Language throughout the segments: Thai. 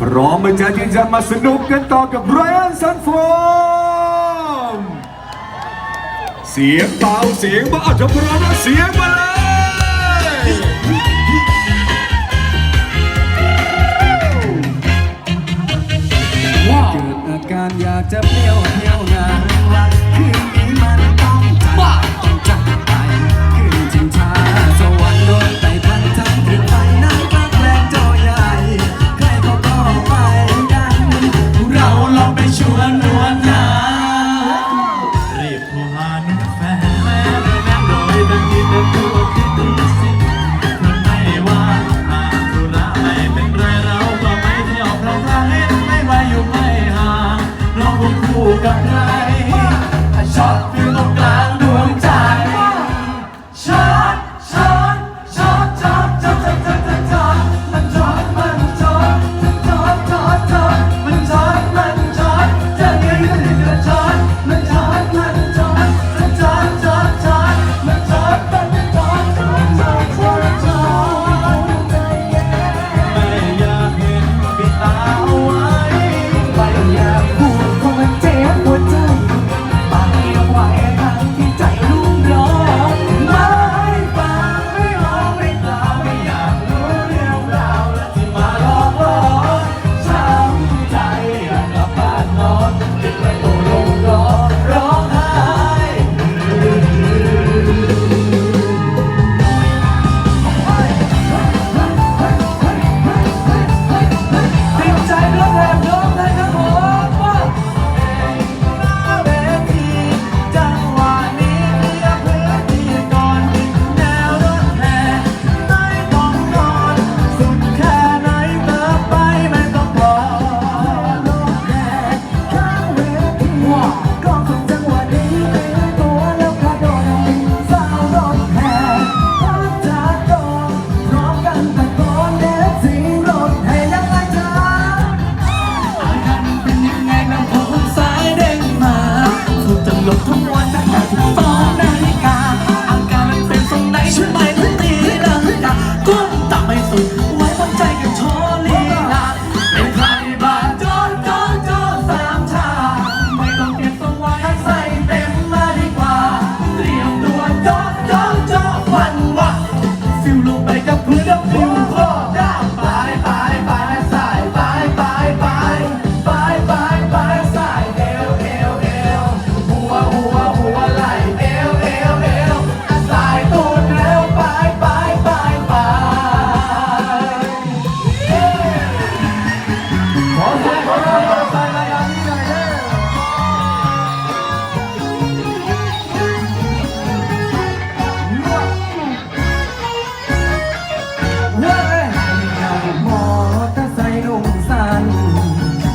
พร้อมไหมจ๊ะที่จะมาสนุกกันต่อกับไรอันซันฟอมเสียงเป่าเสียงมาอาจจะพร้อมแล้วเสียงมาเลยเกิดอาการอยากจะเปรี้ยวเที่ยวงานวัน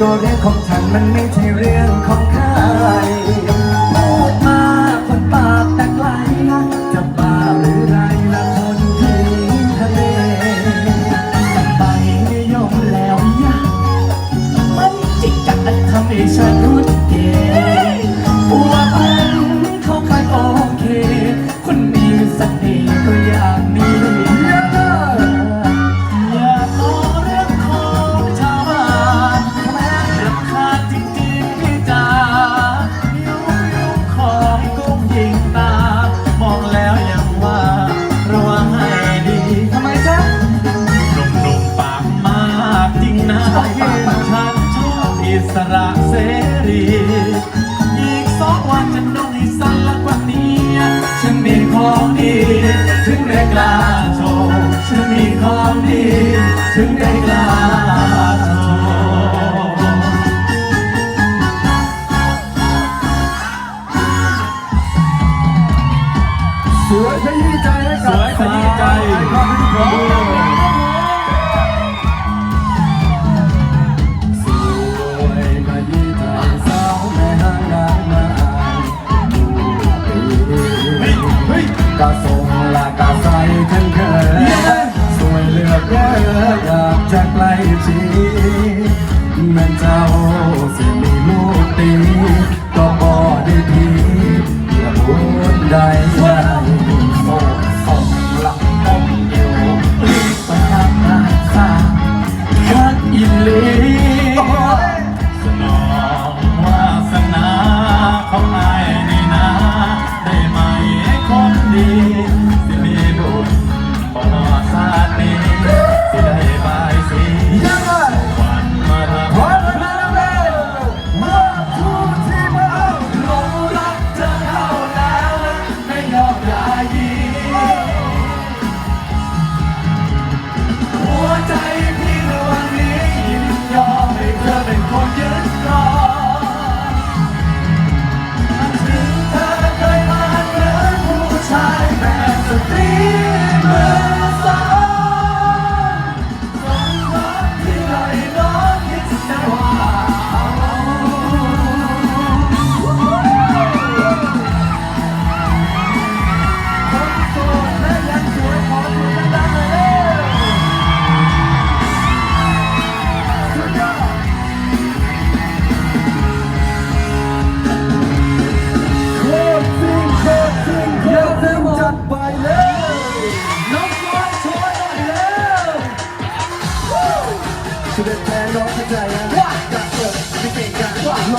ก็เรื่องของฉันมันไม่ใช่เรื่องของใคร 아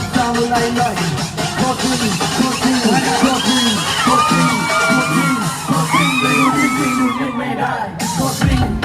บดาวอะไรหน่อยโคตรจริงโคตรจริงโคตรจริงโคตรดีโคตรจริงโคตรจริงไม่รู้จริงๆดูไม่ได้โคตรจ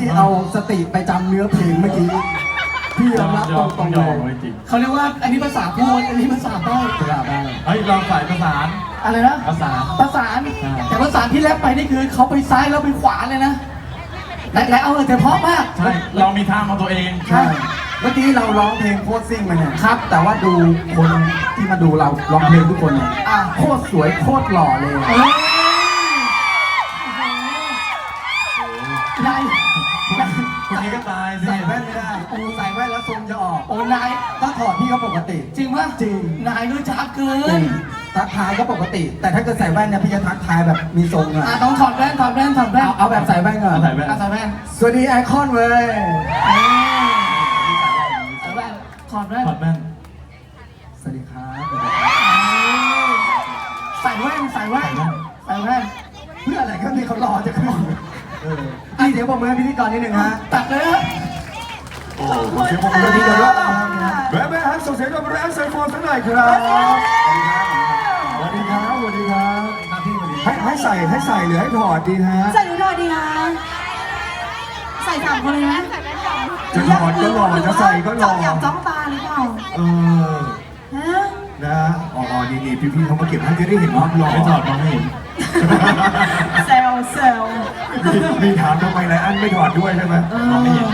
พี่เอาสติไปจำเนื้อเพลงเมื่อกี้ พี่ยอมรับตรงๆเลยเขาเรียกว่าอันนี้ภาษาพูดอันนี้ภาษาใบ้กราบได้เฮ้ยลองฝ่ายประสาน อะไรนะประสาภาษาแต่ภาษาที่แรปไปนี่คือเขาไปซ้ายแล้วไปขวาเลยนะและและเอาแต่เพราะมากใช่ เรามีทางของตัวเองใช่เมื่อกี้เราร้องเพลงโคตรซิ่งมาเนี่ยครับ แต่ว่าดูคนที่มาดูเราร้องเพลงทุกคนเนี่ยโคตรสวยโคตรหล่อเลย นไม่ได้โอ้ใส่แว่นแล้วทรงจะออก โอ้นาย ถ้าถอดพี่ก็ปกติ จริงปะจริง นายด้วยช้าเกิจรินงทักทายก็ปกติ แต่ถ้าเกิดใส่แว่นเนี่ยพี่จะทักทายแบบมีทรงอะอะต้องถอดแว่นถอดแว่นถอดแว่นเอาเอาแบบใส่แว่นก่อนเอาใส่แว่น อะใส่แว่นสวัสดีไอคอนเว้ยเอ้ยใส่แว่นถอดแว่นถอดแว่นสวัสดีครับใส่แว่นใส่แว่นใส่แว่นเพื่ออะไรก็นี่เขารอจะขึ้นเอออะเดี๋ยวผมมือพิธีกรนิดหนึ่งฮะ ตัดเลยฮะโอ้โห เสียงปรบมือที่เดียวแม่แม่ฮันส่งเสียงกับแรงไซโฟนสักหน่อยครับสวัสดีครับสวัสดีครับให้ให้ใส่ให้ใส่หรือให้ถอดดีฮะใส่หนูหน่อยดีคะใส่สามคนเลยไหมจะถอดก็หล่อจะใส่ก็หล่ออยากจ้องตาหรือเปล่าเออฮะนะอ๋ออ๋อนี่นี่พี่ๆเขามาเก็บให้จะได้เห็นความหล่อไม่ถอดมองไม่เห็นเซลเซลมีมีถามทำไมไลอันไม่ถอดด้วยใช่ไหมมองไม่เห็น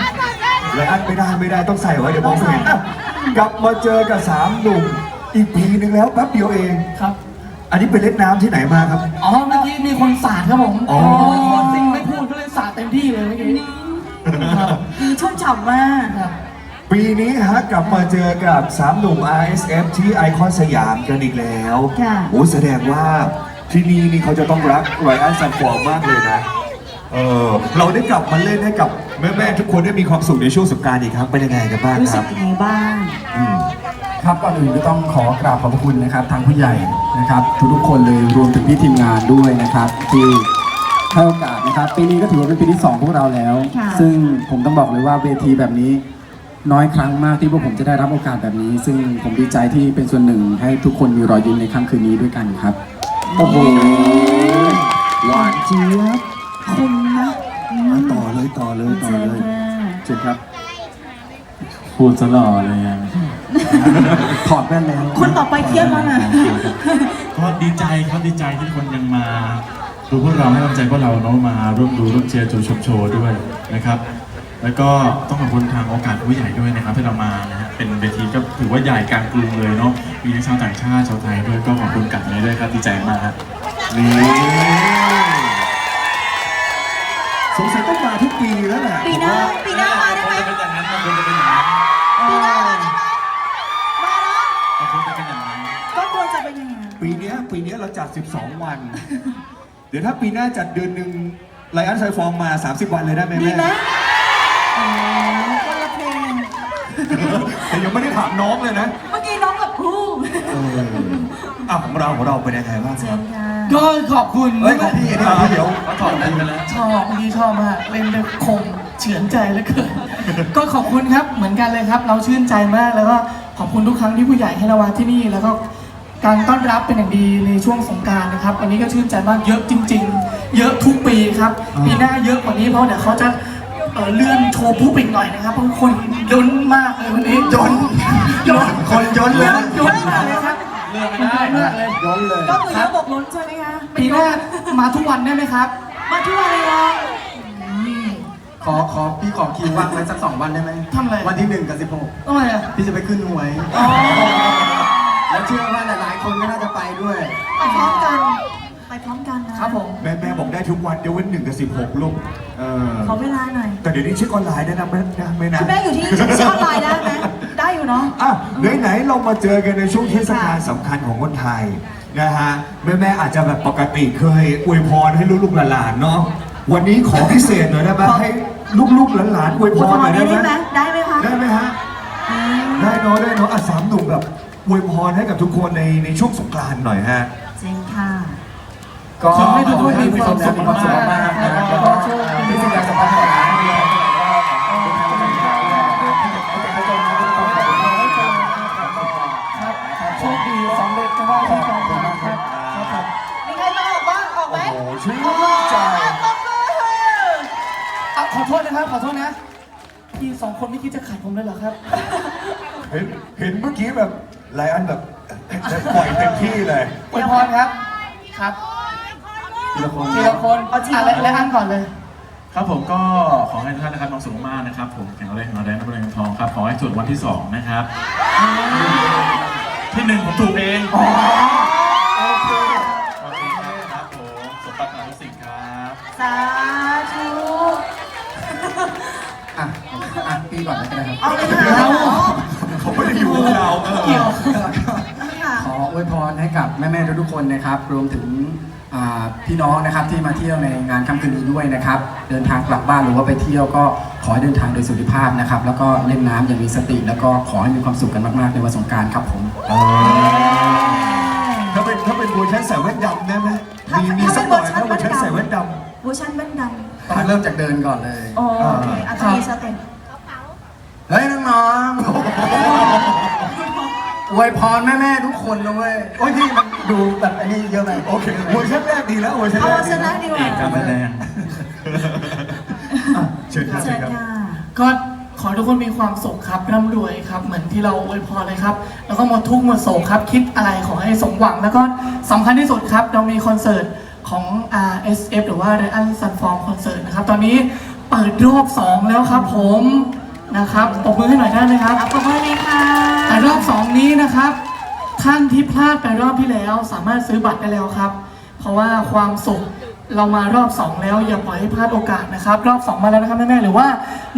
ไลอันไม่ได้ไม่ได้ต้องใส่ไว้เดี๋ยวมองไม่เห็นอะกลับมาเจอกับสามหนุ่มอีกปีหนึ่งแล้วแป๊บเดียวเอง ครับ อันนี้ไปเล่นน้ำที่ไหนมาครับ อ๋อ เมื่อกี้มีคนสาดครับผมอ๋อโคนซิงไม่พูดก็เลยสาดเต็มที่เลยเมื่อกี้ครับดีชุ่มฉ่ำมาก ครับ ปีนี้ฮะกลับมาเจอกับสามหนุ่ม RSF ที่ไอคอนสยามกันอีกแล้วค่ะ โอ้แสดงว่าที่นี่นี่เขาจะต้องรักไรอันซันฟอร์มากเลยนะ เออเราได้กลับมาเล่นให้กับ แม่ๆทุกคนได้มีความสุขในช่วงสงกรารอีกครั้งเป็นยังไงกันบ้างรู้คสึรักบยังไงบ้าง อืม ครับก่อนอื่นก็ต้องขอกราบขอบพระคุณนะครับ ทางผู้ใหญ่นะครับ ทุกๆคนเลยรวมถึงพี่ทีมงานด้วยนะครับที่ให้โอกาสนะครับปีนี้ก็ถือว่าเป็นปีที่สองพวกเราแล้ว ค่ะ ซึ่งผมต้องบอกเลยว่าเวทีแบบนี้ น้อยครั้งมากที่พวกผมจะได้รับโอกาสแบบนี้ ซึ่งผมดีใจที่เป็นส่วนหนึ่งให้ทุกคนมีรอยยิ้มในค่ำคืนนี้ด้วยกันครับโอ้โห หวานเจี๊ยบคุณนะ อืมต่อเลยต่อเลยต่อเชิญเลยค่ะเชิญครับพูดซะหล่อเลยอะถอดแว่นแล้วคนต่อไปเทียบแล้วนะก็ดีใจครับดีใจที่คนยังมาดูพวกเราให้กำลังใจพวกเราเนาะมาร่วมดูร่วมเชียร์จูชมโชว์ด้วยนะครับ แล้วก็ต้องขอบคุณทางโอกาสผู้ใหญ่ด้วยนะครับที่เรามานะฮะเป็นเวทีก็ถือว่าใหญ่กลางกรุงเลยเนาะมีทั้งชาวต่างชาติชาวไทยด้วยก็ขอบคุณกัดเลยด้วยครับดีใจมากครับนี่ ปีแล้วแหละปีหน้าปีหน้ามาได้ไหมควรจะเป็นอย่างนั้นควรจะเป็นอย่างนั้นปีหน้ามาได้ไหมมาเนาะควรจะเป็นอย่างนั้นก็ควรจะเป็นอย่างนั้นปีเนี้ยปีเนี้ยเราจัด 12 วัน เดี๋ยวถ้าปีหน้าจัดเดือนหนึ่งไลอันไซฟองมา 30 วันเลยได้ไหมดีแม่ไหมอ๋อคนละเพลงแต่ยังไม่ได้ถามน้องเลยนะเมื่อกี้น้องแบบฮู้เอออะของเราของเราเป็นยังไงบ้างคเชิรับญค่ะก็ขอบคุณเฮ้ยของพี่นี่ของพี่เดี๋ยวเขาถอดได้ไปแล้ว ชอบเมื่อกี้ชอบมากเล่นได้คม เฉือนใจเหลือเกิน ก็ขอบคุณครับเหมือนกันเลยครับ เราชื่นใจมากแล้วก็ขอบคุณทุกครั้งที่ผู้ใหญ่ให้เรามาที่นี่ แล้วก็การต้อนรับเป็นอย่างดีในช่วงสงกรารนะครับวันนี้ก็ชื่นใจมากเยอะจริง ๆ เยอะทุกปีครับปีหน้าเยอะกว่านี้เพราะเดี๋ยวเขาจะเอ่อเลื่อนโชว์ผู้ปิงหน่อยนะครับเพราะคนล้นมากเลยวันนี้จนจนคนจนเลยจนมากเลยครับเลื่อนไม่ได้มากเลยย้อนเลย ก็คือเยอะบกล้นใช่ไหมคะปีหน้ามาทุกวันได้ไหมครับ มาทุกวันเลยเหรอ ขอขอพี่ขอคิวว่างไว้สักสองวันได้ไหมทำอะไร วันที่หนึ่งกับสิบหกทำไมอะ พี่จะไปขึ้นหวยแล้วเชื่อว่าหลายๆคนก็น่าจะไปด้วย ไปพร้อมกัน ไปพร้อมกันนะครับผม แม่แม่บอกได้ทุกวันเดี๋ยวเว้นหนึ่งกับสิบหกลูกเออขอเวลาหน่อย แต่เดี๋ยวนี้เช็คออนไลน์ได้นะไม่นะไม่นะคุณแม่อยู่ที่เชื่อออนไลน์ได้ไหมได้อยู่เนาะ อะไหนๆเรามาเจอกันในช่วงเทศกาลสำคัญของคนไทยนะฮะแม่แม่ๆอาจจะแบบปกติเคยอวยพรให้ลูกๆหลานๆเนาะวันนี้ขอพิเศษหน่อยได้ไหมให้ ลูกๆหลานๆอวยพคุณรพหน่ออยได้ได้ไหมไหมได้ไหมคะได้ไหมฮะได้เนาะได้เนาะอะสามหนุ่มแบบอวยพรให้กับทุกคนในในช่วงสงกรานต์หน่อยฮะจริงค่ะก็ขอให้ทุกคนมีความสุขมีความสุขมากๆนะแล้วก็ที่สิ่งใดสำคัญที่สุดนะโช ขอโทษนะครับ ขอโทษนะพี่สองคนไม่คิดจะขายผมเลยเหรอครับ เห็นเห็นเมื่อกี้แบบไลอันแบบปล่อยเต็มที่เลยอวยพรครับ ครับทีละคนทีละคนเอาทีละและอันก่อนเลย ครับผมก็ขอให้ทุกท่านนะครับน้องสุขมากนะครับ ผมแข็งแรงแข็งแรงนับเรียนทองครับ ขอให้จุดวันที่สองนะครับ ที่หนึ่งผมถูกเองโอเคครับผมสมบัติทุกสิ่งครับ สาธุ อะอะพี่ก่อนแล้วกันนะครับเอาเลยค่ะเอาเขาไม่ได้อยู่กับเราเออเกี่ยวค่ะ ขออวยพรให้กับแม่ๆทุกๆคนนะครับ รวมถึงอ่าพี่น้องนะครับที่มาเที่ยวในงานค่ำคืนนี้ด้วยนะครับ เดินทางกลับบ้านหรือว่าไปเที่ยวก็ขอให้เดินทางโดยสุขภาพนะครับ แล้วก็เล่นน้ำอย่างมีสติ แล้วก็ขอให้มีความสุขกันมากๆในวันสงกรารครับผม ถ้าเป็นถ้าเป็นเวอร์ชันใส่แว่นดำได้ไหม เวอร์ชันแว่นดต้องเริ่มจากเดินก่อนเลยำโอเคอาจจะมีสเต็ปเฮ้ยน้องๆอวยพรแม่ๆทุกคนนะเว้ยโอ้ยพี่มันดูแบบอันนี้เยอะไปำโอเคเวอร์ชันแรกดีแล้วเวอร์ชันเอาแรเวอกร์ชันแรกดีกว่าการแสดงอะเชิญครับเชิเชิญญครับค่ะก็ขอให้ทุกคนมีความสุขครับร่ำรวยครับ เหมือนที่เราอวยพรเลยครับ แล้วก็หมดทุกข์หมดโศกครับ คิดอะไรขอให้สมหวังแล้วก็สำคัญที่สุดครับ เรามีคอนเสิร์ต ของ RSF หรือว่า r e a n Sun Form Concert นะครับ ตอนนี้เปิดรอบ 2 แล้วครับผมนะครับปรบมือให้หน่อยได้ไหมครับเอาประเมินเลยค่ะแต่รอบ 2 นี้นะครับ ท่านที่พลาดไปรอบที่แล้ว สามารถซื้อบัตรได้แล้วครับ เพราะว่าความสุขเรามารอบ 2 แล้วอย่าปล่อยให้พลาดโอกาสนะครับ รอบ 2 มาแล้วนะครับแม่ๆหรือว่า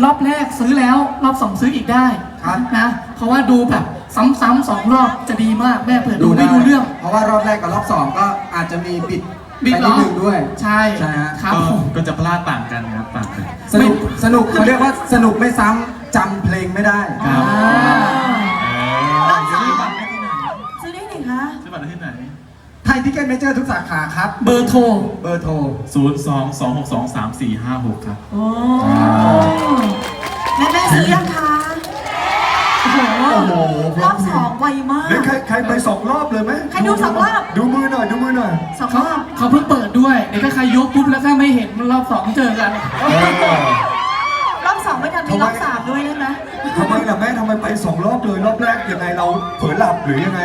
รอบแรกซื้อแล้วรอบ 2 ซื้ออีกได้ครับนะเพราะว่าดูแบบซ้ำๆสองรอบจะดีมากแม่เผื่อดูไม่รู้เรื่อง เพราะว่ารอบแรกกับรอบสองก็อาจจะมีบิด บิดไปเหรนิอดนึงด้วย ใช่ใช่ฮะ ครับก็ผมก็จะพลาดต่างกันครับต่างกัน สนุกสนุกเขาเรียกว่าสนุกไม่ซ้ำจำเพลงไม่ได้ครับอ่ารอบสองซื้อบัตรได้ที่ไหนซื้อได้หนึ่งคะซื้อบัตรได้ที่ไหน ไทยทิเก็ตเมเจอร์ทุกสาขาครับ เบอร์โทรเบอร์โทรศูนย์สองสองหกสองสามสี่ห้าหกครับ โอ้แม่แม่ซื้อยังคะโอ้โหโอ้โหรอบสองไว มาก เดี๋ยวใครใครไปสองรอบเลยไหมใครดูสองรอบ ดูมือหน่อยดูมือหน่อยสองเขารอบเขาเพิ่งเปิดด้วยเดี๋ยวถ้าใครยกปุ๊บแล้วถ้าไม่เห็นรอบสองเจอกันเออรอบสองไม่ทันมีรอบสามด้วยได้ไหมทำไมล่ะแม่ทำไมไปสองรอบเลยรอบแรกยังไงเราเผลอหลับหรือยังไง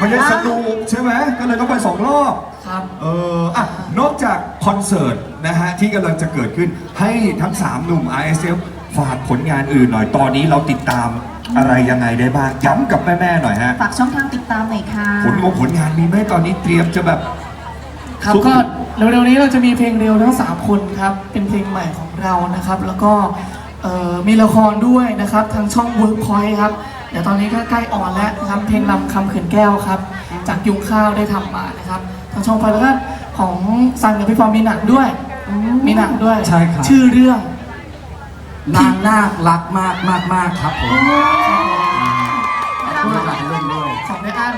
มันยังสนุกใช่ไหมก็เลยต้องไปสองรอบครับเอออะนอกจากคอนเสิร์ตนะฮะที่กำลังจะเกิดขึ้นให้ทั้ง3หนุ่ม RSF ฝากผลงานอื่นหน่อยตอนนี้เราติดตาม อะไรยังไงได้บ้างย้ำกับแม่ๆหน่อยฮะฝากช่องทางติดตามหน่อยค่ะ ผลงานผลงานมีไหมตอนนี้เตรียมจะแบบ ครับก็เร็วๆนี้เราจะมีเพลงเร็วทั้ง 3 คนครับ เป็นเพลงใหม่ของเรานะครับ แล้วก็เอ่อมีละครด้วยนะครับ ทางช่อง Workpoint ครับ เดี๋ยวตอนนี้ก็ใกล้ออนแล้วนะครับ เพลงลำคำเขื่อนแก้วครับ จากยุงข้าวได้ทำมานะครับ ทางช่องไฟแล้วก็ของซันกับพี่ฟอร์มมีหนังด้วย มีหนังด้วย ใช่ครับ ชื่อเรื่อง นางนาครักมากมากมากครับผมผู้หลักเล่นด้วยของได้อัน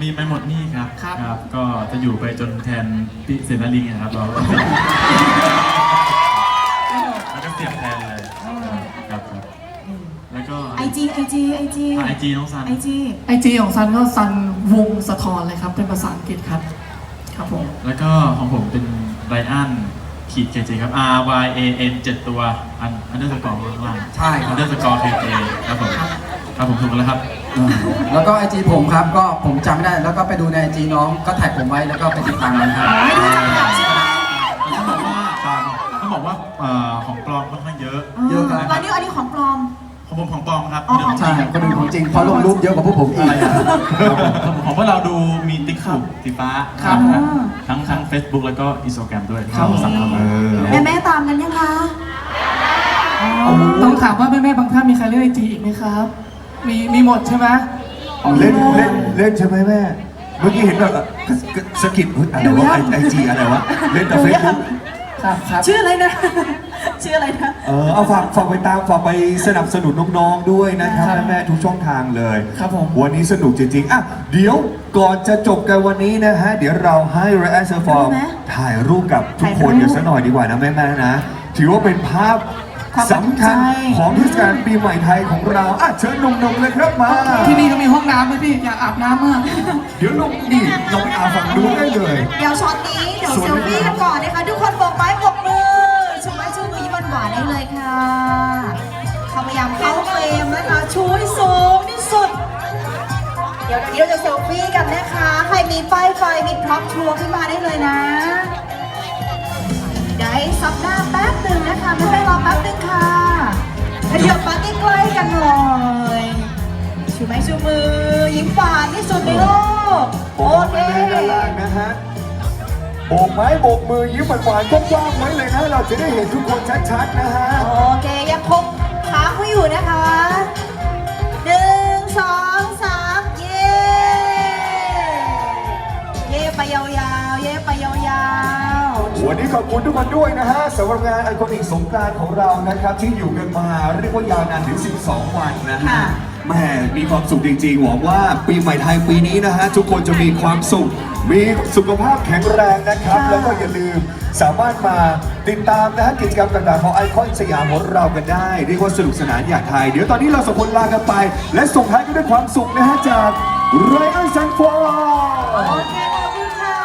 มีไม่หมดหนี่ครับครับก็จะอยู่ไปจนแทนพี่เซนาลิงนะครับเราแล้วก็เสียบแทนเลยครับครับแล้วก็ไอจีไอจีไอจีไอจีน้องซันไอจีไอจีของซันก็ซันวงสะท้อนเลยครับ เป็นภาษาอังกฤษครับ ครับผม แล้วก็ของผมเป็นไรอัน ขีด KJ ครับ R Y A N เจ็ดตัวอันอันเดอร์สกอร์ข้างล่างใช่คอัรันบเดอร์สกอร์ KJ ครับผมครับผมถูกแล้วครับแล้วก็ไอจีผมครับก็ผมจำไม่ได้ แล้วก็ไปดูในไอจีน้องก็แท็กผมไว้แล้วก็ไปติดตามกันครับไม่ดูจากข่าวใช่ไหมต้องบอกว่าต้องบอกว่าเอ่อของปลอมค่อนข้างเยอะ เยอะครับอันนี้อันนี้ของปลอม ของผมของปลอมครับอ๋อเดี๋ยวใช่คนอื่นของจริงเพราะลงรูปเยอะกว่าพวกผมอีก ของผมของพวกเราดูมี ติ๊กถูกสีฟ้าครับนะทั้งทั้ง Facebook แล้วก็ Instagram ด้วยครับสั่งเข้ามาแม่แม่ตามกันยังคะ ต้องถามว่าแม่แม่ๆบางท่านมีใครเล่นไอจีอีกไหมครับ มีมีหมดใช่ไหมเล่นเล่นเล่นใช่ไหมแม่ เมื่อกี้เห็นแบบกระกระสะกิดเฮ้ยอะไรวะไอจีอะไรวะ เล่นแต่เฟซบุ๊กครับครับชื่ออะไรนะ ชื่ออะไรนะ เออเอาฝากฝากไปตามฝากไปสนับสนุนน้องๆด้วยนะครับครับแม่ๆทุกช่องทางเลยครับผม วันนี้สนุกจริงๆอะเดี๋ยวก่อนจะจบกันวันนี้นะฮะ เดี๋ยวเราให้ไรอันเซอร์ฟอร์มได้ไหมถ่ายรูปกับทุกคนถ่ายรูปกันสักหน่อยดีกว่านะแม่ๆนะ ถือว่าเป็นภาพความประทับสำคัญใจ ของเทศกาลปีใหม่ไทยของเราอะเชิญหนุ่มๆเลยครับมา ที่นี่ก็มีห้องน้ำไหมพี่ อยากอาบน้ำมาก เดี๋ยวลงนี่ลงไปอาฝั่งนู้นได้เลย เดี๋ยวช็อตนี้ เดี๋ยวสวยเซลฟี่กันก่อนนะคะ ทุกคนโบกไม้โบกมือ ได้เลยค่ะเขาพยายามเข้าเฟรมนะคะชูให้สูงที่สุดเดี๋ยวเดี๋ยวนี้เราจะเซลฟี่กันนะคะ ใครมีป้ายไฟมีพร็อพชัวร์ขึ้นมาได้เลยนะเดี๋ยวให้ซับหน้าแป๊บหนึ่งนะคะ ไม่ให้รอแป๊บหนึ่งค่ะแล้เดี๋ยวมาใกล้ๆกันเลยชูไม้ชูมือยิ้มหวานที่สุดในโลกโอ้แม่ๆด้านล่างนะฮะ โบกไม้โบกมือยิ้มหวานๆกว้างๆไว้เลยนะเราจะได้เห็นทุกคนชัดๆนะฮะ โอเคยังคงค้างไว้อยู่นะคะหนึ่งสองสามเย้เย้ไปยาวๆเย้ไปยาวๆวันนี้ขอบคุณทุกคนด้วยนะฮะสำหรับงานไอคอนิกสงกรานต์ของเรานะครับ ที่อยู่กันมาเรียกว่ายาวนานถึง 12 วันนะฮะค่ะแหม่มีความสุขจริงๆหวังว่าปีใหม่ไทยปีนี้นะฮะ ทุกคนจะมีความสุข มีสุขภาพแข็งแรงนะครับค่ะแล้วก็อย่าลืมสามารถมาติดตามนะฮะกิจกรรมต่างๆ ของไอคอนสยามของเรากันได้เรียกว่าสนุกสนานอย่างไทย เดี๋ยวตอนนี้เราสองคนลากันไป และส่งท้ายกันด้วยความสุขนะฮะจากไรอันซันฟอร์โอเคขอบคุณค่ะ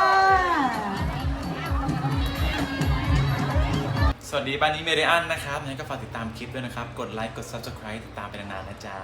สวัสดีบ้านนี้เมเรียนนะครับงั้นก็ฝากติดตามคลิปด้วยนะครับ กดไลค์ กด Subscribe ติดตามไปนานๆนะจ๊ะ